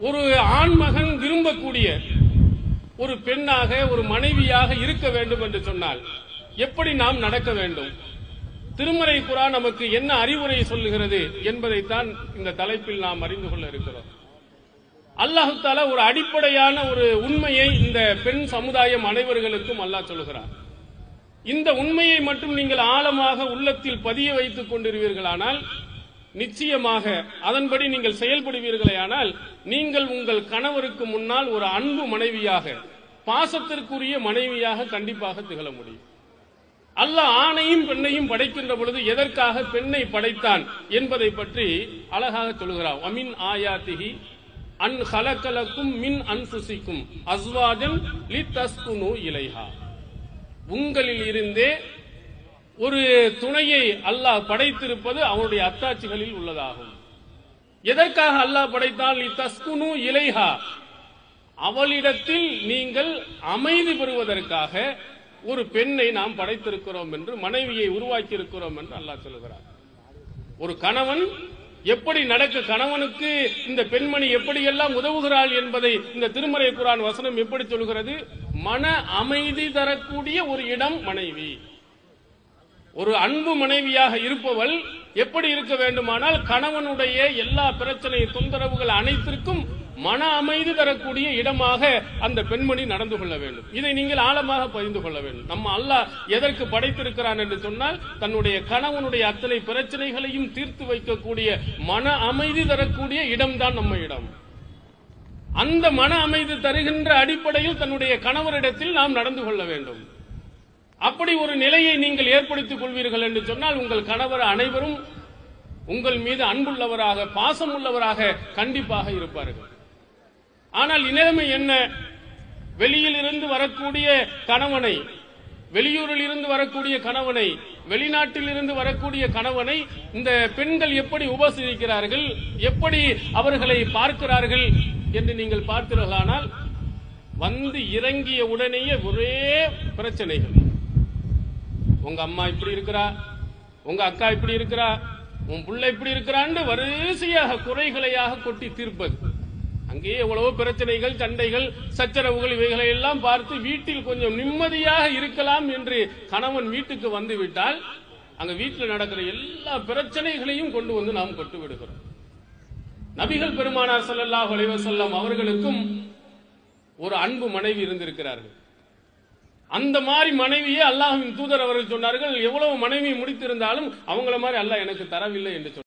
ஒரு ஆண்மகன் விரும்பக்கூடிய ஒரு பெண்ணாக ஒரு மனைவியாக இருக்க வேண்டும் என்று சொன்னால் எப்படி நாம் நடக்க வேண்டும்? திருமறை குரா நமக்கு என்ன அறிவுரை சொல்லுகிறது என்பதைத்தான் இந்த தலைப்பில் நாம் அறிந்து கொள்ள இருக்கிறோம். அல்லாஹு தாலா ஒரு அடிப்படையான ஒரு உண்மையை இந்த பெண் சமுதாயம் அனைவர்களுக்கும் அல்லாஹ் சொல்லுகிறார் இந்த உண்மையை மட்டும் நீங்கள் ஆழமாக உள்ளத்தில் பதிய வைத்துக் கொண்டிருவீர்களானால் நிச்சயமாக அதன்படி நீங்கள் செயல்படுவீர்களே ஆனால் நீங்கள் உங்கள் கணவருக்கு முன்னால் ஒரு அன்பு மனைவியாக பாசத்திற்குரிய மனைவியாக கண்டிப்பாக திகழ முடியும். அல்லாஹ் ஆணையும் பெண்ணையும் படைக்கின்ற பொழுது எதற்காக பெண்ணை படைத்தான் என்பதை பற்றி அழகாக சொல்கிறார் அமின் ஆயாத்திகி அன் ஹலக்கலக்கும் மின் அன்புசிக்கும் அஸ்வாஜன் லி தஸ்குனு இலைஹா. உங்களில் இருந்தே ஒரு துணையை அல்லாஹ் படைத்திருப்பது அவனுடைய அத்தாட்சிகளில் உள்ளதாகும். எதற்காக அல்லாஹ் படைத்தால் லி தஸ்குனு இலைஹா அவளிடத்தில் நீங்கள் அமைதி பெறுவதற்காக ஒரு பெண்ணை நாம் படைத்திருக்கிறோம் என்று மனைவியை உருவாக்கி இருக்கிறோம் என்று அல்லாஹ் சொல்கிறார் ஒரு கணவன் எப்படி நடக்க கணவனுக்கு இந்த பெண்மணி எப்படியெல்லாம் உதவுகிறாள் என்பதை இந்த திருமறை குரான் வசனம் எப்படி சொல்கிறது? மன அமைதி தரக்கூடிய ஒரு இடம் மனைவி. ஒரு அன்பு மனைவியாக இருப்பவள் எப்படி இருக்க வேண்டுமானால் கணவனுடைய எல்லா பிரச்சனை தொந்தரவுகள் அனைத்திற்கும் மன அமைதி தரக்கூடிய இடமாக அந்த பெண்மணி நடந்து கொள்ள வேண்டும். இதை நீங்கள் ஆழமாக பகிர்ந்து கொள்ள வேண்டும். நம்ம அல்லாஹ் எதற்கு படைத்திருக்கிறான் என்று சொன்னால் தன்னுடைய கணவனுடைய அத்தனை பிரச்சனைகளையும் தீர்த்து வைக்கக்கூடிய மன அமைதி தரக்கூடிய இடம்தான் நம்ம இடம் அந்த மன அமைதி தருகின்ற அடிப்படையில் தன்னுடைய கணவரிடத்தில் நாம் நடந்து கொள்ள வேண்டும். அப்படி ஒரு நிலையை நீங்கள் ஏற்படுத்திக் கொள்வீர்கள் என்று சொன்னால் உங்கள் கணவர் அனைவரும் உங்கள் மீது அன்புள்ளவராக பாசம் உள்ளவராக கண்டிப்பாக இருப்பார்கள். ஆனால் நிலைமை என்ன? வெளியில் இருந்து வரக்கூடிய கணவனை வெளியூரில் இருந்து வரக்கூடிய கணவனை வெளிநாட்டில் இருந்து வரக்கூடிய கணவனை இந்த பெண்கள் எப்படி உபசரிக்கிறார்கள் எப்படி அவர்களை பார்க்கிறார்கள் என்று நீங்கள் பார்த்தீர்களானால் வந்து இறங்கிய உடனேயே ஒரே பிரச்சனைகள். உங்க அம்மா இப்படி இருக்கிறா? உங்க அக்கா இப்படி இருக்கிறா? உன் பிள்ளை இப்படி இருக்கிறான்னு வரிசையாக குறைகளையாக கொட்டி தீர்ப்பது. அங்கேயே எவ்வளவோ பிரச்சனைகள் சண்டைகள் சச்சரவுகள் இவைகளை எல்லாம் பார்த்து வீட்டில் கொஞ்சம் நிம்மதியாக இருக்கலாம் என்று கணவன் வீட்டுக்கு வந்து விட்டால் அங்க வீட்டில் நடக்கிற எல்லா பிரச்சனைகளையும் கொண்டு வந்து நாம் கொட்டு விடுகிறோம் நபிகள் பெருமானார் சல்லாஹ் செல்லம் அவர்களுக்கும் ஒரு அன்பு மனைவி இருந்திருக்கிறார்கள். அந்த மாதிரி மனைவியே அல்லாஹின் தூதர் அவர்கள் சொன்னார்கள் எவ்வளவு மனைவி முடித்திருந்தாலும் அவங்கள மாதிரி அல்லாஹ் எனக்கு தரவில்லை என்று சொன்னார்